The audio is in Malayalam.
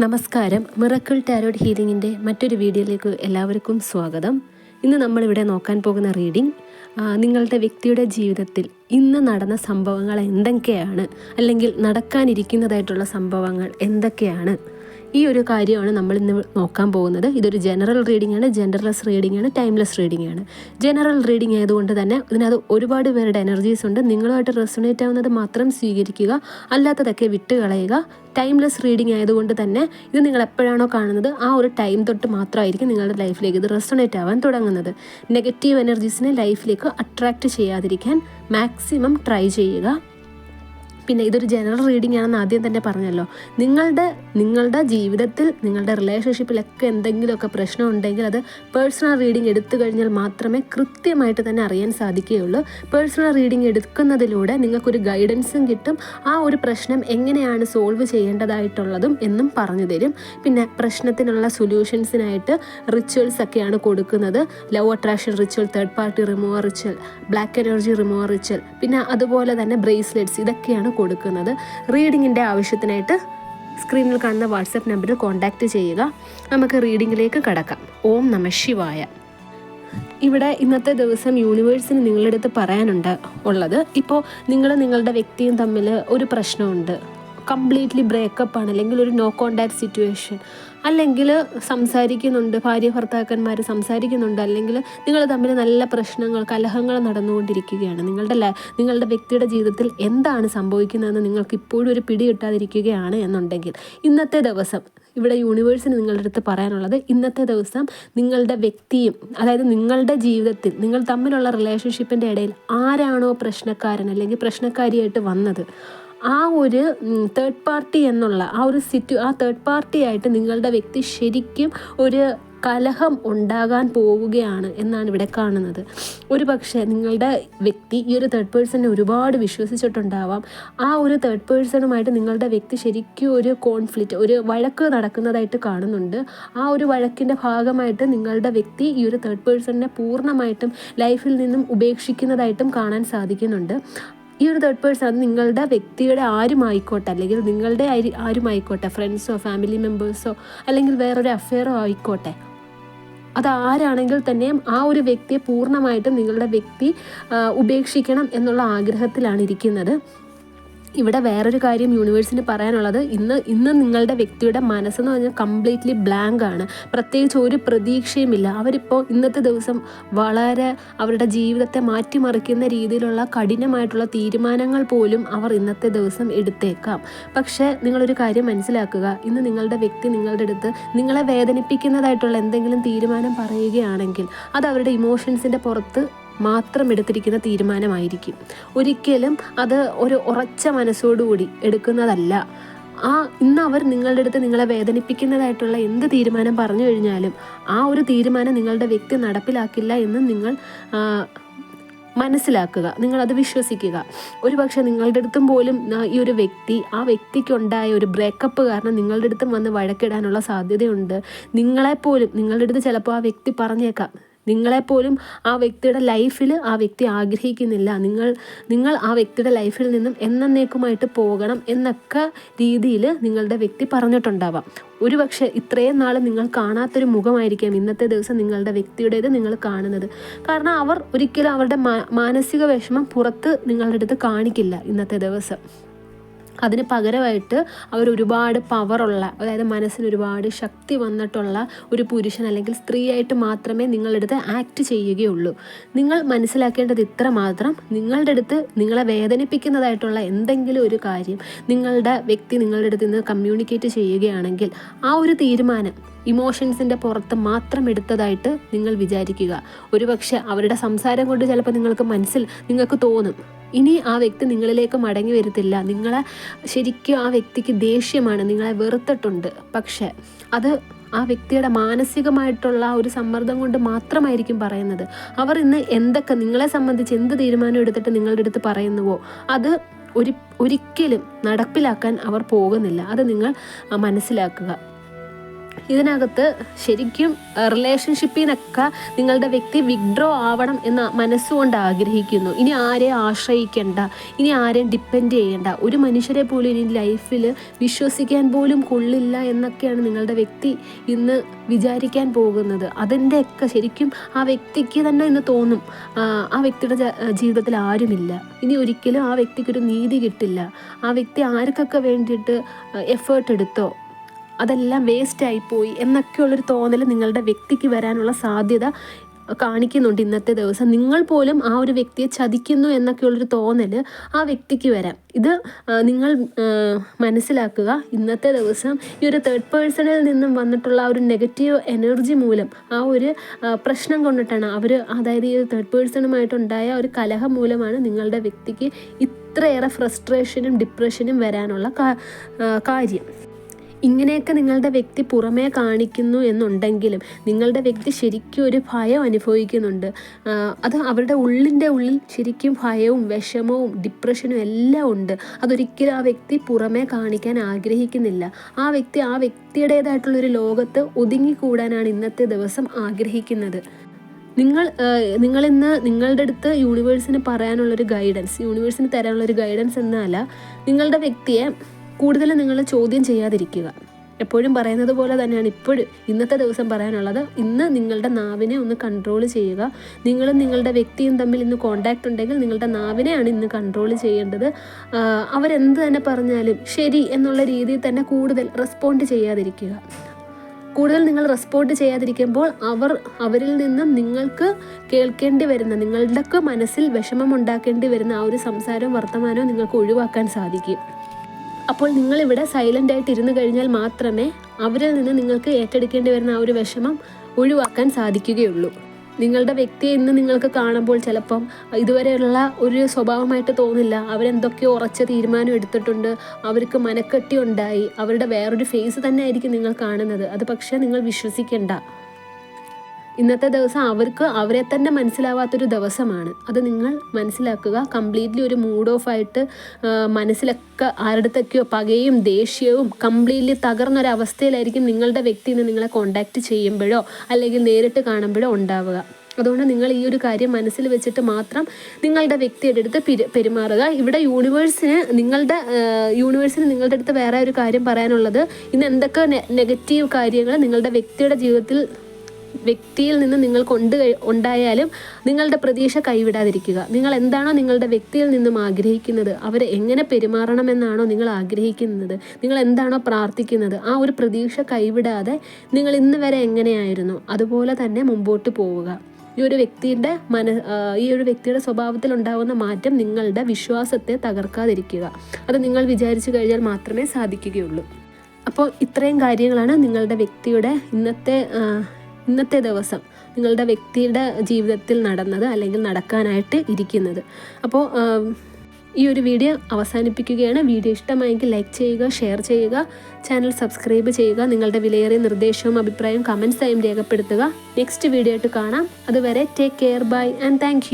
നമസ്കാരം. മിറക്കിൾ ടാരോഡ് ഹീലിംഗിന്റെ മറ്റൊരു വീഡിയോയിലേക്ക് എല്ലാവർക്കും സ്വാഗതം. ഇന്ന് നമ്മളിവിടെ നോക്കാൻ പോകുന്ന റീഡിംഗ് നിങ്ങളുടെ വ്യക്തിയുടെ ജീവിതത്തിൽ ഇന്ന് നടന്ന സംഭവങ്ങൾ എന്തൊക്കെയാണ്? അല്ലെങ്കിൽ നടക്കാനിരിക്കുന്നതായിട്ടുള്ള സംഭവങ്ങൾ എന്തൊക്കെയാണ്? ഈ ഒരു കാര്യമാണ് നമ്മൾ ഇന്ന് നോക്കാൻ പോകുന്നത്. ഇതൊരു ജനറൽ റീഡിംഗ് ആണ്. ജെൻഡർലെസ് റീഡിംഗ് ആണ്. ടൈംലെസ് റീഡിംഗ് ആണ്. ജനറൽ റീഡിംഗ് ആയതുകൊണ്ട് തന്നെ ഇതിനകത്ത് ഒരുപാട് പേരുടെ എനർജീസ് ഉണ്ട്. നിങ്ങളുമായിട്ട് റെസണേറ്റ് ആവുന്നത് മാത്രം സ്വീകരിക്കുക. അല്ലാത്തതൊക്കെ വിട്ട് കളയുക. ടൈംലെസ് റീഡിംഗ് ആയതുകൊണ്ട് തന്നെ ഇത് നിങ്ങൾ എപ്പോഴാണോ കാണുന്നത് ആ ഒരു ടൈം തൊട്ട് മാത്രമായിരിക്കും നിങ്ങളുടെ ലൈഫിലേക്ക് ഇത് റെസണേറ്റ് ആവാൻ തുടങ്ങുന്നത്. നെഗറ്റീവ് എനർജീസിനെ ലൈഫിലേക്ക് അട്രാക്റ്റ് ചെയ്യാതിരിക്കാൻ മാക്സിമം ട്രൈ ചെയ്യുക. പിന്നെ ഇതൊരു ജനറൽ റീഡിംഗ് ആണെന്ന് ആദ്യം തന്നെ പറഞ്ഞല്ലോ. നിങ്ങളുടെ നിങ്ങളുടെ ജീവിതത്തിൽ നിങ്ങളുടെ റിലേഷൻഷിപ്പിലൊക്കെ എന്തെങ്കിലുമൊക്കെ പ്രശ്നം ഉണ്ടെങ്കിൽ അത് പേഴ്സണൽ റീഡിംഗ് എടുത്തു കഴിഞ്ഞാൽ മാത്രമേ കൃത്യമായിട്ട് തന്നെ അറിയാൻ സാധിക്കുകയുള്ളൂ. പേഴ്സണൽ റീഡിംഗ് എടുക്കുന്നതിലൂടെ നിങ്ങൾക്കൊരു ഗൈഡൻസും കിട്ടും. ആ ഒരു പ്രശ്നം എങ്ങനെയാണ് സോൾവ് ചെയ്യേണ്ടതായിട്ടുള്ളതും എന്നും പറഞ്ഞു തരും. പിന്നെ പ്രശ്നത്തിനുള്ള സൊല്യൂഷൻസിനായിട്ട് റിച്വൽസ് ഒക്കെയാണ് കൊടുക്കുന്നത്. Love attraction ritual third party remover ritual black energy remover ritual പിന്നെ അതുപോലെ തന്നെ ബ്രേസ്ലെറ്റ്സ് ഇതൊക്കെയാണ് കൊടുക്കുന്നത്. റീഡിങ്ങിന്റെ ആവശ്യത്തിനായിട്ട് സ്ക്രീനിൽ കാണുന്ന വാട്സപ്പ് നമ്പറിൽ കോൺടാക്റ്റ് ചെയ്യുക. നമുക്ക് റീഡിങ്ങിലേക്ക് കടക്കാം. ഓം നമ ശിവായ. ഇവിടെ ഇന്നത്തെ ദിവസം യൂണിവേഴ്സിന് നിങ്ങളുടെ അടുത്ത് പറയാനുണ്ട് ഉള്ളത്. ഇപ്പോൾ നിങ്ങൾ നിങ്ങളുടെ വ്യക്തിയും തമ്മിൽ ഒരു പ്രശ്നമുണ്ട്. കംപ്ലീറ്റ്ലി ബ്രേക്കപ്പ് ആണ് അല്ലെങ്കിൽ ഒരു നോ കോണ്ടാക്ട് സിറ്റുവേഷൻ അല്ലെങ്കിൽ സംസാരിക്കുന്നുണ്ട് ഭാര്യ ഭർത്താക്കന്മാർ സംസാരിക്കുന്നുണ്ട് അല്ലെങ്കിൽ നിങ്ങൾ തമ്മിൽ നല്ല പ്രശ്നങ്ങൾ കലഹങ്ങൾ നടന്നുകൊണ്ടിരിക്കുകയാണ്. നിങ്ങളുടെ നിങ്ങളുടെ വ്യക്തിയുടെ ജീവിതത്തിൽ എന്താണ് സംഭവിക്കുന്നതെന്ന് നിങ്ങൾക്ക് ഇപ്പോഴും ഒരു പിടി കിട്ടാതിരിക്കുകയാണ് എന്നുണ്ടെങ്കിൽ ഇന്നത്തെ ദിവസം ഇവിടെ യൂണിവേഴ്സിന് നിങ്ങളുടെ അടുത്ത് പറയാനുള്ളത് ഇന്നത്തെ ദിവസം നിങ്ങളുടെ വ്യക്തിയും അതായത് നിങ്ങളുടെ ജീവിതത്തിൽ നിങ്ങൾ തമ്മിലുള്ള റിലേഷൻഷിപ്പിന്റെ ഇടയിൽ ആരാണോ പ്രശ്നക്കാരൻ അല്ലെങ്കിൽ പ്രശ്നക്കാരിയായിട്ട് വന്നത് ആ ഒരു തേർഡ് പാർട്ടി എന്നുള്ള ആ ഒരു സിറ്റു ആ തേർഡ് പാർട്ടി ആയിട്ട് നിങ്ങളുടെ വ്യക്തി ശരിക്കും ഒരു കലഹം ഉണ്ടാകാൻ പോവുകയാണ് എന്നാണ് ഇവിടെ കാണുന്നത്. ഒരു പക്ഷേ നിങ്ങളുടെ വ്യക്തി ഈ ഒരു തേർഡ് പേഴ്സണിനെ ഒരുപാട് വിശ്വസിച്ചിട്ടുണ്ടാവാം. ആ ഒരു തേർഡ് പേഴ്സണുമായിട്ട് നിങ്ങളുടെ വ്യക്തി ശരിക്കും ഒരു കോൺഫ്ലിക്റ്റ് ഒരു വഴക്ക് നടക്കുന്നതായിട്ട് കാണുന്നുണ്ട്. ആ ഒരു വഴക്കിന്റെ ഭാഗമായിട്ട് നിങ്ങളുടെ വ്യക്തി ഈ ഒരു തേർഡ് പേഴ്സണിനെ പൂർണമായിട്ടും ലൈഫിൽ നിന്നും ഉപേക്ഷിക്കുന്നതായിട്ടും കാണാൻ സാധിക്കുന്നുണ്ട്. ഈ ഒരു തേർഡ് പേഴ്സൺ അത് നിങ്ങളുടെ വ്യക്തിയുടെ ആരുമായിക്കോട്ടെ അല്ലെങ്കിൽ നിങ്ങളുടെ ആര് ആരുമായിക്കോട്ടെ ഫ്രണ്ട്സോ ഫാമിലി മെമ്പേഴ്സോ അല്ലെങ്കിൽ വേറൊരു അഫെയറോ ആയിക്കോട്ടെ. അത് ആരാണെങ്കിൽ തന്നെയും ആ ഒരു വ്യക്തിയെ പൂർണമായിട്ടും നിങ്ങളുടെ വ്യക്തി ഉപേക്ഷിക്കണം എന്നുള്ള ആഗ്രഹത്തിലാണ് ഇരിക്കുന്നത്. ഇവിടെ വേറൊരു കാര്യം യൂണിവേഴ്സിന് പറയാനുള്ളത്. ഇന്ന് ഇന്ന് നിങ്ങളുടെ വ്യക്തിയുടെ മനസ്സെന്ന് പറഞ്ഞാൽ കംപ്ലീറ്റ്ലി ബ്ലാങ്ക് ആണ്. പ്രത്യേകിച്ച് ഒരു പ്രതീക്ഷയുമില്ല. അവരിപ്പോൾ ഇന്നത്തെ ദിവസം വളരെ അവരുടെ ജീവിതത്തെ മാറ്റിമറിക്കുന്ന രീതിയിലുള്ള കഠിനമായിട്ടുള്ള തീരുമാനങ്ങൾ പോലും അവർ ഇന്നത്തെ ദിവസം എടുത്തേക്കാം. പക്ഷേ നിങ്ങളൊരു കാര്യം മനസ്സിലാക്കുക. ഇന്ന് നിങ്ങളുടെ വ്യക്തി നിങ്ങളുടെ അടുത്ത് നിങ്ങളെ വേദനിപ്പിക്കുന്നതായിട്ടുള്ള എന്തെങ്കിലും തീരുമാനം പറയുകയാണെങ്കിൽ അത് അവരുടെ ഇമോഷൻസിന്റെ പുറത്ത് മാത്രം എടുത്തിരിക്കുന്ന തീരുമാനമായിരിക്കും. ഒരിക്കലും അത് ഒരു ഉറച്ച മനസ്സോടുകൂടി എടുക്കുന്നതല്ല. ആ ഇന്ന് അവർ നിങ്ങളുടെ അടുത്ത് നിങ്ങളെ വേദനിപ്പിക്കുന്നതായിട്ടുള്ള എന്ത് തീരുമാനം പറഞ്ഞു കഴിഞ്ഞാലും ആ ഒരു തീരുമാനം നിങ്ങളുടെ വ്യക്തി നടപ്പിലാക്കില്ല എന്ന് നിങ്ങൾ മനസ്സിലാക്കുക. നിങ്ങളത് വിശ്വസിക്കുക. ഒരു പക്ഷേ നിങ്ങളുടെ അടുത്തും പോലും ഈ ഒരു വ്യക്തി ആ വ്യക്തിക്കുണ്ടായ ഒരു ബ്രേക്കപ്പ് കാരണം നിങ്ങളുടെ അടുത്തും വന്ന് വഴക്കിടാനുള്ള സാധ്യതയുണ്ട്. നിങ്ങളെപ്പോലും നിങ്ങളുടെ അടുത്ത് ചിലപ്പോൾ ആ വ്യക്തി പറഞ്ഞേക്കാം. നിങ്ങളെപ്പോലും ആ വ്യക്തിയുടെ ലൈഫിൽ ആ വ്യക്തി ആഗ്രഹിക്കുന്നില്ല. നിങ്ങൾ നിങ്ങൾ ആ വ്യക്തിയുടെ ലൈഫിൽ നിന്നും എന്നേക്കുമായിട്ട് പോകണം എന്നൊക്കെ രീതിയിൽ നിങ്ങളുടെ വ്യക്തി പറഞ്ഞിട്ടുണ്ടാവാം. ഒരു പക്ഷേ ഇത്രയും നാൾ നിങ്ങൾ കാണാത്തൊരു മുഖമായിരിക്കാം ഇന്നത്തെ ദിവസം നിങ്ങളുടെ വ്യക്തിയുടേത് നിങ്ങൾ കാണുന്നത്. കാരണം അവർ ഒരിക്കലും അവരുടെ മാനസിക വിഷമം പുറത്ത് നിങ്ങളുടെ അടുത്ത് കാണിക്കില്ല ഇന്നത്തെ ദിവസം. അതിന് പകരമായിട്ട് അവർ ഒരുപാട് പവറുള്ള അതായത് മനസ്സിന് ഒരുപാട് ശക്തി വന്നിട്ടുള്ള ഒരു പുരുഷൻ അല്ലെങ്കിൽ സ്ത്രീയായിട്ട് മാത്രമേ നിങ്ങളുടെ അടുത്ത് ആക്ട് ചെയ്യുകയുള്ളൂ. നിങ്ങൾ മനസ്സിലാക്കേണ്ടത് ഇത്ര മാത്രം നിങ്ങളുടെ അടുത്ത് നിങ്ങളെ വേദനിപ്പിക്കുന്നതായിട്ടുള്ള എന്തെങ്കിലും ഒരു കാര്യം നിങ്ങളുടെ വ്യക്തി നിങ്ങളുടെ അടുത്ത് നിന്ന് കമ്മ്യൂണിക്കേറ്റ് ചെയ്യുകയാണെങ്കിൽ ആ ഒരു തീരുമാനം ഇമോഷൻസിന്റെ പുറത്ത് മാത്രം എടുത്തതായിട്ട് നിങ്ങൾ വിചാരിക്കുക. ഒരുപക്ഷെ അവരുടെ സംസാരം കൊണ്ട് ചിലപ്പോൾ നിങ്ങൾക്ക് മനസ്സിൽ നിങ്ങൾക്ക് തോന്നും ഇനി ആ വ്യക്തി നിങ്ങളിലേക്ക് മടങ്ങി വരത്തില്ല. നിങ്ങളെ ശരിക്കും ആ വ്യക്തിക്ക് ദേഷ്യമാണ്. നിങ്ങളെ വെറുത്തിട്ടുണ്ട്. പക്ഷെ അത് ആ വ്യക്തിയുടെ മാനസികമായിട്ടുള്ള ഒരു സമ്മർദ്ദം കൊണ്ട് മാത്രമായിരിക്കും പറയുന്നത്. അവർ ഇന്ന് എന്തൊക്കെ നിങ്ങളെ സംബന്ധിച്ച് എന്ത് തീരുമാനം എടുത്തിട്ട് നിങ്ങളുടെ അടുത്ത് പറയുന്നുവോ അത് ഒരു ഒരിക്കലും നടപ്പിലാക്കാൻ അവർ പോകുന്നില്ല. അത് നിങ്ങൾ മനസ്സിലാക്കുക. ഇതിനകത്ത് ശരിക്കും റിലേഷൻഷിപ്പിൽ നിന്നൊക്കെ നിങ്ങളുടെ വ്യക്തി വിഡ്രോ ആവണം എന്ന മനസ്സുകൊണ്ട് ആഗ്രഹിക്കുന്നു. ഇനി ആരെയും ആശ്രയിക്കേണ്ട? ഇനി ആരെയും ഡിപ്പെൻഡ് ചെയ്യേണ്ട? ഒരു മനുഷ്യരെ പോലും ഇനി ലൈഫിൽ വിശ്വസിക്കാൻ പോലും കൊള്ളില്ല എന്നൊക്കെയാണ് നിങ്ങളുടെ വ്യക്തി ഇന്ന് വിചാരിക്കാൻ പോകുന്നത്. അതിന്റെയൊക്കെ ശരിക്കും ആ വ്യക്തിക്ക് തന്നെ ഇന്ന് തോന്നും. ആ, വ്യക്തിയുടെ ജീവിതത്തിൽ ആരുമില്ല. ഇനി ഒരിക്കലും ആ വ്യക്തിക്കൊരു നീതി കിട്ടില്ല. ആ വ്യക്തി ആർക്കൊക്കെ വേണ്ടിയിട്ട് എഫേർട്ട് എടുത്തോ? അതെല്ലാം വേസ്റ്റ് ആയിപ്പോയി എന്നൊക്കെയുള്ളൊരു തോന്നൽ നിങ്ങളുടെ വ്യക്തിക്ക് വരാനുള്ള സാധ്യത കാണിക്കുന്നുണ്ട് ഇന്നത്തെ ദിവസം. നിങ്ങൾ പോലും ആ ഒരു വ്യക്തിയെ ചതിക്കുന്നു എന്നൊക്കെയുള്ളൊരു തോന്നൽ ആ വ്യക്തിക്ക് വരാം. ഇത് നിങ്ങൾ മനസ്സിലാക്കുക ഇന്നത്തെ ദിവസം ഈ ഒരു തേർഡ് പേഴ്സണിൽ നിന്നും വന്നിട്ടുള്ള ആ ഒരു നെഗറ്റീവ് എനർജി മൂലം ആ ഒരു പ്രശ്നം കൊണ്ടിട്ടാണ് അവർ അതായത് ഈ തേർഡ് പേഴ്സണുമായിട്ടുണ്ടായ ഒരു കലഹം മൂലമാണ് നിങ്ങളുടെ വ്യക്തിക്ക് ഇത്രയേറെ ഫ്രസ്ട്രേഷനും ഡിപ്രഷനും വരാനുള്ള കാര്യം. ഇങ്ങനെയൊക്കെ നിങ്ങളുടെ വ്യക്തി പുറമേ കാണിക്കുന്നു എന്നുണ്ടെങ്കിലും നിങ്ങളുടെ വ്യക്തി ശരിക്കും ഒരു ഭയം അനുഭവിക്കുന്നുണ്ട്. അത് അവരുടെ ഉള്ളിന്റെ ഉള്ളിൽ ശരിക്കും ഭയവും വിഷമവും ഡിപ്രഷനും എല്ലാം ഉണ്ട്. അതൊരിക്കലും ആ വ്യക്തി പുറമേ കാണിക്കാൻ ആഗ്രഹിക്കുന്നില്ല. ആ വ്യക്തി ആ വ്യക്തിയുടേതായിട്ടുള്ളൊരു ലോകത്ത് ഒതുങ്ങിക്കൂടാനാണ് ഇന്നത്തെ ദിവസം ആഗ്രഹിക്കുന്നത്. നിങ്ങൾ നിങ്ങൾ ഇന്ന് നിങ്ങളുടെ അടുത്ത് യൂണിവേഴ്സിന് പറയാനുള്ളൊരു ഗൈഡൻസ് യൂണിവേഴ്സിന് തരാനുള്ളൊരു ഗൈഡൻസ് എന്നല്ല നിങ്ങളുടെ വ്യക്തിയെ കൂടുതൽ നിങ്ങൾ ചോദ്യം ചെയ്യാതിരിക്കുക. എപ്പോഴും പറയുന്നത് പോലെ തന്നെയാണ് ഇപ്പോഴും ഇന്നത്തെ ദിവസം പറയാനുള്ളത്. ഇന്ന് നിങ്ങളുടെ നാവിനെ ഒന്ന് കൺട്രോൾ ചെയ്യുക. നിങ്ങളും നിങ്ങളുടെ വ്യക്തിയും തമ്മിൽ ഇന്ന് കോണ്ടാക്റ്റ് ഉണ്ടെങ്കിൽ നിങ്ങളുടെ നാവിനെയാണ് ഇന്ന് കൺട്രോൾ ചെയ്യേണ്ടത്. അവരെന്ത് തന്നെ പറഞ്ഞാലും ശരി എന്നുള്ള രീതിയിൽ തന്നെ കൂടുതൽ റെസ്പോണ്ട് ചെയ്യാതിരിക്കുക. കൂടുതൽ നിങ്ങൾ റെസ്പോണ്ട് ചെയ്യാതിരിക്കുമ്പോൾ അവർ അവരിൽ നിന്നും നിങ്ങൾക്ക് കേൾക്കേണ്ടി വരുന്ന നിങ്ങളുടെയൊക്കെ മനസ്സിൽ വിഷമം ഉണ്ടാക്കേണ്ടി വരുന്ന ആ ഒരു സംസാരവും വർത്തമാനവും നിങ്ങൾക്ക് ഒഴിവാക്കാൻ സാധിക്കും. അപ്പോൾ നിങ്ങൾ ഇവിടെ സൈലന്റ് ആയിട്ട് ഇരുന്ന് കഴിഞ്ഞാൽ മാത്രമേ അവരിൽ നിന്ന് നിങ്ങൾക്ക് ഏറ്റെടുക്കേണ്ടി വരുന്ന ആ ഒരു വിഷമം ഒഴിവാക്കാൻ സാധിക്കുകയുള്ളൂ. നിങ്ങളുടെ വ്യക്തിയെ ഇന്ന് നിങ്ങൾക്ക് കാണുമ്പോൾ ചിലപ്പം ഇതുവരെയുള്ള ഒരു സ്വഭാവമായിട്ട് തോന്നില്ല. അവരെന്തൊക്കെയോ ഉറച്ച തീരുമാനം എടുത്തിട്ടുണ്ട്. അവർക്ക് മനക്കെട്ടി ഉണ്ടായി. അവരുടെ വേറൊരു ഫേസ് തന്നെ ആയിരിക്കും നിങ്ങൾ കാണുന്നത്. അത് പക്ഷേ നിങ്ങൾ വിശ്വസിക്കേണ്ട. ഇന്നത്തെ ദിവസം അവർക്ക് അവരെ തന്നെ മനസ്സിലാവാത്തൊരു ദിവസമാണ്. അത് നിങ്ങൾ മനസ്സിലാക്കുക. കംപ്ലീറ്റ്ലി ഒരു മൂഡ് ഓഫ് ആയിട്ട് മനസ്സിലൊക്കെ ആരുടെത്തൊക്കെയോ പകയും ദേഷ്യവും കംപ്ലീറ്റ്ലി തകർന്നൊരവസ്ഥയിലായിരിക്കും നിങ്ങളുടെ വ്യക്തി ഇന്ന് നിങ്ങളെ കോണ്ടാക്ട് ചെയ്യുമ്പോഴോ അല്ലെങ്കിൽ നേരിട്ട് കാണുമ്പോഴോ ഉണ്ടാവുക. അതുകൊണ്ട് നിങ്ങൾ ഈ ഒരു കാര്യം മനസ്സിൽ വെച്ചിട്ട് മാത്രം നിങ്ങളുടെ വ്യക്തിയുടെ അടുത്ത് പെരു പെരുമാറുക. ഇവിടെ യൂണിവേഴ്സിന് നിങ്ങളുടെ യൂണിവേഴ്സിന് നിങ്ങളുടെ അടുത്ത് വേറെ ഒരു കാര്യം പറയാനുള്ളത് ഇന്ന് എന്തൊക്കെ നെഗറ്റീവ് കാര്യങ്ങൾ നിങ്ങളുടെ വ്യക്തിയുടെ ജീവിതത്തിൽ വ്യക്തിയിൽ നിന്ന് നിങ്ങൾ കൊണ്ട് ഉണ്ടായാലും നിങ്ങളുടെ പ്രതീക്ഷ കൈവിടാതിരിക്കുക. നിങ്ങൾ എന്താണോ നിങ്ങളുടെ വ്യക്തിയിൽ നിന്നും ആഗ്രഹിക്കുന്നത് അവരെ എങ്ങനെ പെരുമാറണമെന്നാണോ നിങ്ങൾ ആഗ്രഹിക്കുന്നത് നിങ്ങൾ എന്താണോ പ്രാർത്ഥിക്കുന്നത് ആ ഒരു പ്രതീക്ഷ കൈവിടാതെ നിങ്ങൾ ഇന്ന് വരെ എങ്ങനെയായിരുന്നു അതുപോലെ തന്നെ മുമ്പോട്ട് പോവുക. ഈ ഒരു വ്യക്തിയുടെ മന ഈ ഒരു വ്യക്തിയുടെ സ്വഭാവത്തിൽ ഉണ്ടാകുന്ന മാറ്റം നിങ്ങളുടെ വിശ്വാസത്തെ തകർക്കാതിരിക്കുക. അത് നിങ്ങൾ വിചാരിച്ചു കഴിഞ്ഞാൽ മാത്രമേ സാധിക്കുകയുള്ളൂ. അപ്പോൾ ഇത്രയും കാര്യങ്ങളാണ് നിങ്ങളുടെ വ്യക്തിയുടെ ഇന്നത്തെ ഇന്നത്തെ ദിവസം നിങ്ങളുടെ വ്യക്തിയുടെ ജീവിതത്തിൽ നടന്നത് അല്ലെങ്കിൽ നടക്കാനായിട്ട് ഇരിക്കുന്നത്. അപ്പോൾ ഈ ഒരു വീഡിയോ അവസാനിപ്പിക്കുകയാണ്. വീഡിയോ ഇഷ്ടമായെങ്കിൽ ലൈക്ക് ചെയ്യുക ഷെയർ ചെയ്യുക ചാനൽ സബ്സ്ക്രൈബ് ചെയ്യുക നിങ്ങളുടെ വിലയേറിയ നിർദ്ദേശവും അഭിപ്രായവും കമൻസായും രേഖപ്പെടുത്തുക. നെക്സ്റ്റ് വീഡിയോ ആയിട്ട് കാണാം. അതുവരെ take care bye and thank